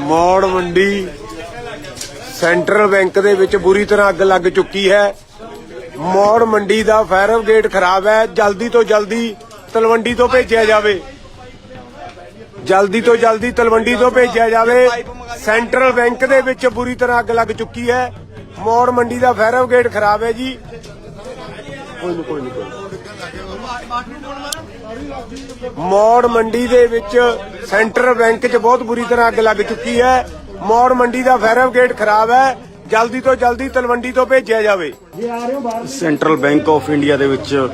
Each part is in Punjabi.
ਮੌੜ ਮੰਡੀ ਸੈਂਟਰਲ ਬੈਂਕ ਦੇ ਵਿੱਚ ਬੁਰੀ ਤਰ੍ਹਾਂ ਅੱਗ ਲੱਗ ਚੁੱਕੀ ਹੈ। ਮੌੜ ਮੰਡੀ ਦਾ ਫਾਇਰ ਗੇਟ ਖਰਾਬ ਹੈ। ਜਲਦੀ ਤੋਂ ਜਲਦੀ ਤਲਵੰਡੀ ਤੋਂ ਭੇਜਿਆ ਜਾਵੇ। ਜਲਦੀ ਤੋਂ ਜਲਦੀ ਤਲਵੰਡੀ ਤੋਂ ਭੇਜਿਆ ਜਾਵੇ। ਸੈਂਟਰਲ ਬੈਂਕ ਦੇ ਵਿੱਚ ਬੁਰੀ ਤਰ੍ਹਾਂ ਅੱਗ ਲੱਗ ਚੁੱਕੀ ਹੈ। ਮੌੜ ਮੰਡੀ ਦਾ ਫਾਇਰ ਗੇਟ ਖਰਾਬ ਹੈ ਜੀ। ਕੋਈ ਨਹੀਂ ਕੋਈ ਨਹੀਂ ਕੋਈ ਨੀ। ਮੌੜ ਮੰਡੀ ਦੇ ਵਿੱਚ ਸੈਂਟਰਲ ਬੈਂਕ 'ਚ ਬਹੁਤ ਬੁਰੀ ਤਰ੍ਹਾਂ ਅੱਗ ਲੱਗ ਚੁੱਕੀ ਹੈ। ਮੌੜ ਮੰਡੀ ਦਾ ਫਾਇਰ ਖਰਾਬ ਹੈ। ਜਲਦੀ ਤੋਂ ਜਲਦੀ ਤਲਵੰਡੀ ਤੋਂ ਭੇਜਿਆ ਜਾਵੇ। ਸੈਂਟਰਲ ਬੈਂਕ ਆਫ ਇੰਡੀਆ ਦੇ ਵਿੱਚ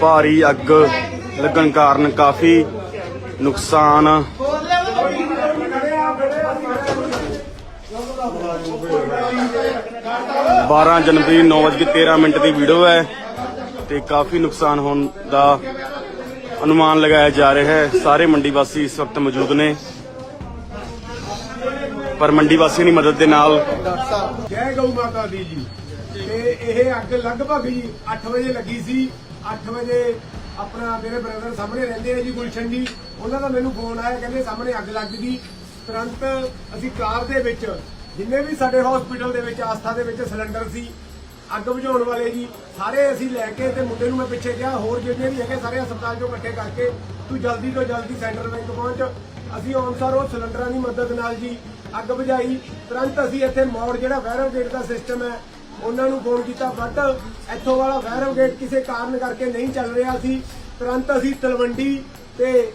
ਭਾਰੀ ਅੱਗ ਲੱਗਣ ਕਾਰਨ ਕਾਫੀ ਨੁਕਸਾਨ। ਬਾਰਾਂ ਜਨਵਰੀ 9:13 ਮਿੰਟ ਦੀ ਵੀਡੀਓ ਹੈ। ਤੇ ਕਾਫੀ ਨੁਕਸਾਨ ਹੋਣ ਦਾ ਅਨੁਮਾਨ ਲਗਾਇਆ ਜਾ ਰਿਹਾ ਹੈ। ਸਾਰੇ ਮੰਡੀ ਵਾਸੀ ਇਸ ਵਕਤ ਮੌਜੂਦ ਨੇ। ਪਰ ਮੰਡੀ ਵਾਸੀਆਂ ਦੀ ਮਦਦ ਦੇ ਨਾਲ ਜੈ ਗਊ ਮਾਤਾ ਦੀ ਜੀ। ਤੇ ਇਹ ਅੱਗ ਲਗਭਗ ਜੀ 8 ਵਜੇ ਲੱਗੀ ਸੀ। 8 ਵਜੇ ਆਪਣਾ ਮੇਰੇ ਬ੍ਰਦਰ ਸਾਹਮਣੇ ਰਹਿੰਦੇ ਆ ਜੀ ਗੁਲਸ਼ਨ ਜੀ। ਉਹਨਾਂ ਦਾ ਮੈਨੂੰ ਫੋਨ ਆਇਆ, ਕਹਿੰਦੇ ਸਾਹਮਣੇ ਅੱਗ ਲੱਗ ਗਈ। ਤੁਰੰਤ ਅਸੀਂ ਕਾਰ ਦੇ ਵਿੱਚ, ਜਿੰਨੇ ਵੀ ਸਾਡੇ ਹਸਪੀਟਲ ਦੇ ਵਿੱਚ, ਆਸਥਾ ਦੇ ਵਿੱਚ ਸਿਲੰਡਰ ਸੀ ਅੱਗ ਬੁਝਾਉਣ ਵਾਲੇ ਜੀ। ਸਾਰੇ ਅਸੀਂ ਲੈ ਕੇ ਤੇ ਮੁੰਡੇ ਨੂੰ ਮੈਂ ਪਿੱਛੇ ਕਿਹਾ, ਹੋਰ ਜਿੰਨੇ ਵੀ ਹੈਗੇ ਸਾਰੇ ਹਸਪਤਾਲ ਚੋਂ ਇਕੱਠੇ ਕਰਕੇ ਤੂੰ ਜਲਦੀ ਤੋਂ ਜਲਦੀ ਸੈਂਟਰਲ ਬੈਂਕ ਪਹੁੰਚ। ਅਸੀਂ ਅਨਸਾਰ ਉਹ ਸਿਲੰਡਰਾਂ ਦੀ ਮਦਦ ਨਾਲ ਜੀ ਅੱਗ ਬੁਝਾਈ। ਤੁਰੰਤ ਅਸੀਂ ਇੱਥੇ ਮੌੜ ਜਿਹੜਾ ਫਾਇਰ ਗੇਟ ਦਾ ਸਿਸਟਮ ਹੈ, ਉਹਨਾਂ ਨੂੰ ਫੋਨ ਕੀਤਾ। ਬਟ ਇੱਥੋਂ ਵਾਲਾ ਫਾਇਰ ਗੇਟ ਕਿਸੇ ਕਾਰਨ ਕਰਕੇ ਨਹੀਂ ਚੱਲ ਰਿਹਾ ਸੀ। ਤੁਰੰਤ ਅਸੀਂ ਤਲਵੰਡੀ ਤੇ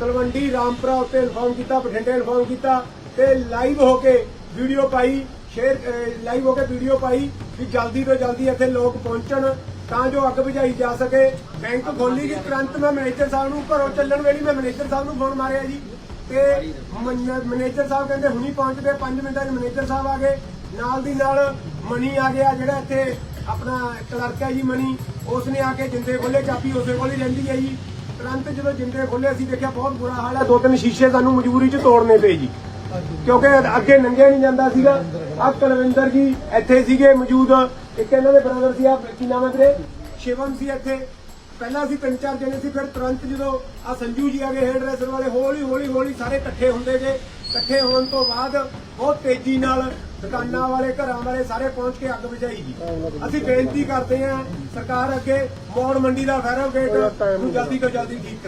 ਤਲਵੰਡੀ ਰਾਮਪੁਰਾ ਉੱਤੇ ਇਨਫੋਰਮ ਕੀਤਾ, ਬਠਿੰਡੇ ਇਨਫੋਰਮ ਕੀਤਾ ਤੇ ਲਾਈਵ ਹੋ ਕੇ ਵੀਡੀਓ ਪਾਈ, ਸ਼ੇਅਰ ਲਾਈਵ ਹੋ ਕੇ ਵੀਡੀਓ ਪਾਈ। ਕਿ ਜਲਦੀ ਤੋਂ ਜਲਦੀ ਇੱਥੇ ਲੋਕ ਪਹੁੰਚਣ ਤਾਂ ਜੋ ਅੱਗ ਬੁਝਾਈ ਜਾ ਸਕੇ। ਬੈਂਕ ਖੋਲੀ ਗਈ ਤੁਰੰਤ ਮੈਂ ਮੈਨੇਜਰ ਸਾਹਿਬ ਨੂੰ ਘਰੋਂ ਚੱਲਣ ਵੇਲੇ ਮੈਂ ਮੈਨੇਜਰ ਸਾਹਿਬ ਨੂੰ ਫੋਨ ਮਾਰਿਆ ਜੀ ਤੇ ਮੈਨੇਜਰ ਸਾਹਿਬ ਕਹਿੰਦੇ ਹੁਣੀ ਪਹੁੰਚਦੇ 5 ਮਿੰਟਾਂ 'ਚ ਮੈਨੇਜਰ ਸਾਹਿਬ ਆ ਗਏ। ਨਾਲ ਦੀ ਨਾਲ ਮਨੀ ਆ ਗਿਆ, ਜਿਹੜਾ ਇੱਥੇ ਆਪਣਾ ਕਲਰਕ ਹੈ ਜੀ ਮਨੀ ਉਸ ਨੇ ਆ ਕੇ ਜਿੰਦੇ ਖੋਲੇ ਚਾਬੀ ਉਸੇ ਕੋਲ ਹੀ ਰਹਿੰਦੀ ਹੈ ਜੀ। ਤੁਰੰਤ ਜਦੋਂ ਜਿੰਦੇ ਖੋਲੇ ਅਸੀਂ ਦੇਖਿਆ ਬਹੁਤ ਬੁਰਾ ਹਾਲ ਹੈ, ਦੋ ਤਿੰਨ ਸ਼ੀਸ਼ੇ ਸਾਨੂੰ ਮਜਬੂਰੀ 'ਚ ਤੋੜਨੇ ਪਏ ਜੀ। ਕਿਉਂਕਿ ਅੱਗੇ ਨੰਗਿਆ ਨਹੀਂ ਜਾਂਦਾ ਸੀਗਾ ਆ ਕੁਲਵਿੰਦਰ ਜੀ ਇੱਥੇ ਸੀਗੇ ਮੌਜੂਦ। ਇੱਕ ਇਹਨਾਂ ਦੇ ਬ੍ਰਦਰ ਸੀ ਆ ਕੀ ਨਾਮ ਹੈ ਵੀਰੇ? ਸ਼ਿਵਮ ਸੀ ਇੱਥੇ। ਪਹਿਲਾਂ ਅਸੀਂ ਤਿੰਨ ਚਾਰ ਜਣੇ ਸੀ, ਫਿਰ ਤੁਰੰਤ ਜਦੋਂ ਆ ਸੰਜੂ ਜੀ ਆ ਗਏ ਹੇਅਰ ਡਰੈਸਰ ਵਾਲੇ, ਹੌਲੀ ਹੌਲੀ ਹੌਲੀ ਸਾਰੇ ਇਕੱਠੇ ਹੁੰਦੇ ਗਏ। ਇਕੱਠੇ ਹੋਣ ਤੋਂ ਬਾਅਦ ਬਹੁਤ ਤੇਜ਼ੀ ਨਾਲ ਦੁਕਾਨਾਂ ਵਾਲੇ, ਘਰਾਂ ਵਾਲੇ ਸਾਰੇ ਪਹੁੰਚ ਕੇ ਅੱਗ ਬੁਝਾਈ ਜੀ। ਅਸੀਂ ਬੇਨਤੀ ਕਰਦੇ ਹਾਂ, ਸਰਕਾਰ ਅੱਗੇ ਮੌੜ ਮੰਡੀ ਦਾ ਫਾਇਰ ਗੇਟ ਨੂੰ ਜਲਦੀ ਤੋਂ ਜਲਦੀ ਠੀਕ